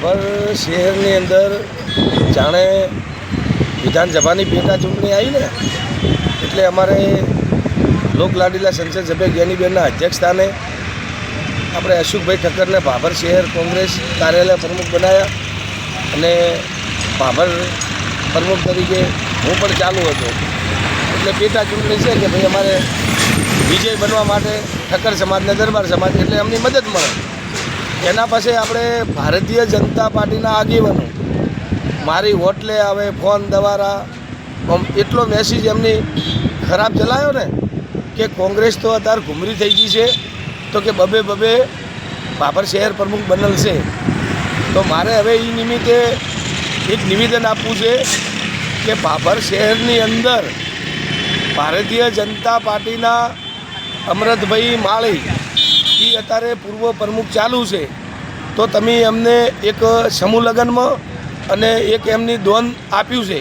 ભાભર શહેરની અંદર જાણે વિધાનસભાની પેટા ચૂંટણી આવી ને, એટલે અમારે લોકલાડીલા સંસદ સભ્ય જ્ઞાનીબેનના અધ્યક્ષ સ્થાને આપણે અશોકભાઈ ઠક્કરને ભાભર શહેર કોંગ્રેસ કાર્યાલય પ્રમુખ બનાવ્યા અને ભાભર પ્રમુખ તરીકે હું પણ ચાલુ હતો. એટલે પેટા ચૂંટણી છે કે ભાઈ અમારે વિજય બનવા માટે ઠક્કર સમાજને દરબાર સમાજ એટલે અમની મદદ મળે. એના પાસે આપણે ભારતીય જનતા પાર્ટીના આગેવાનો, મારી વોટ લે આવે, ફોન દ્વારા એટલો મેસેજ એમની ખરાબ ચલાયો ને કે કોંગ્રેસ તો અત્યારે ઘૂમરી થઈ ગઈ છે, તો કે બબે બબે બાબર શહેર પ્રમુખ બનેલ છે તો મારે હવે એ નિમિત્તે એક નિવેદન આપવું છે કે ભાભર શહેરની અંદર ભારતીય જનતા પાર્ટીના અમરતભાઈ માળી એ અત્યારે પૂર્વ પ્રમુખ ચાલુ છે. તો તમે એમને એક સમૂહ લગ્નમાં અને એક એમની દોન આપ્યું છે.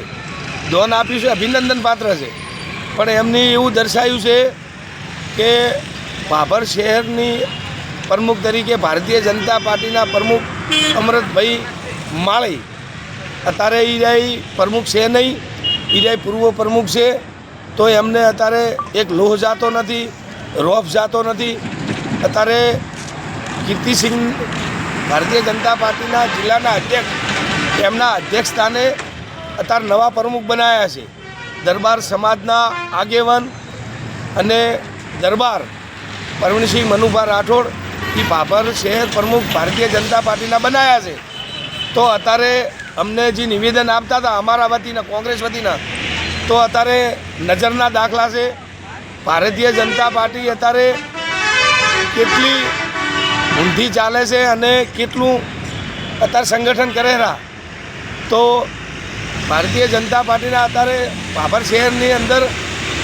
દોન આપ્યું છે, અભિનંદન પાત્ર છે. પણ એમની એવું દર્શાયું છે કે ભાભર શહેરની પ્રમુખ તરીકે ભારતીય જનતા પાર્ટીના પ્રમુખ અમરતભાઈ માળી. અત્યારે રહ્યા પ્રમુખ છે નહીં રહ્યા પૂર્વ પ્રમુખ છે. તો એમને અત્યારે એક લોહ જાતો નથી, રોફ જાતો નથી. અત્યારે કીર્તિસિંહ ભારતીય જનતા પાર્ટીના જિલ્લાના અધ્યક્ષ એમના અધ્યક્ષ સ્થાને અત્યારે નવા પ્રમુખ બનાવ્યા છે. દરબાર સમાજના આગેવાન અને દરબાર પરવીણસિંહ મનુભા રાઠોડ એ પાપર શહેર પ્રમુખ ભારતીય જનતા પાર્ટીના બનાવ્યા છે. તો અત્યારે અમને જે નિવેદન આપતા હતા અમારા વતીના, કોંગ્રેસ વતીના, તો અત્યારે નજરના દાખલા છે. ભારતીય જનતા પાર્ટી અત્યારે કેટલી ઊંધી ચાલે છે અને કેટલું અત્યારે સંગઠન કરેલા તો ભારતીય જનતા પાર્ટીના અત્યારે ભાભર શહેરની અંદર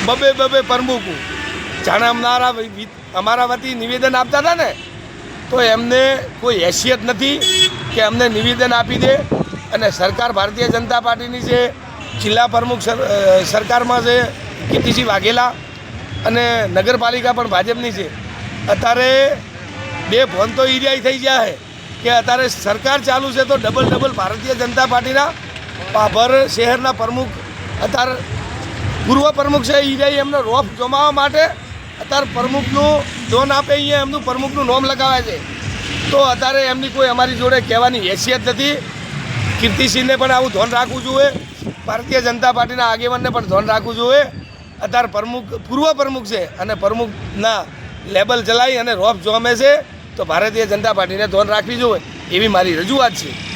બબે બબે પ્રમુખ જાણે અમારા અમારા વતી નિવેદન આપતા હતા ને, તો એમને કોઈ હેસિયત નથી કે અમને નિવેદન આપી દે. અને સરકાર ભારતીય જનતા પાર્ટીની છે જિલ્લા પ્રમુખ સર- સરકારમાં છે કીર્તિસિંહ વાઘેલા અને નગરપાલિકા પણ ભાજપની છે અત્યારે બે ફોન તો ઈરિયાઈ થઈ ગયા છે કે અત્યારે સરકાર ચાલુ છે તો ડબલ ડબલ ભારતીય જનતા પાર્ટીના પાભર શહેરના પ્રમુખ અત્યારે પૂર્વ પ્રમુખ છે ઈરાઈ એમનો રોફ જમાવવા માટે અત્યારે પ્રમુખનું લોન આપે અહીંયા એમનું પ્રમુખનું નોમ લગાવે છે. તો અત્યારે એમની કોઈ અમારી જોડે કહેવાની હેસિયત નથી. કીર્તિસિંહને પણ આવું ધોન રાખવું જોઈએ. ભારતીય જનતા પાર્ટીના આગેવાનને પણ ધોન રાખવું જોઈએ. અત્યારે પ્રમુખ, પૂર્વ પ્રમુખ છે અને પ્રમુખના લેબલ ચલાવી અને રોપ જોમે છે, તો ભારતીય જનતા પાર્ટીને ધોન રાખવી જોઈએ, એવી મારી રજૂઆત છે.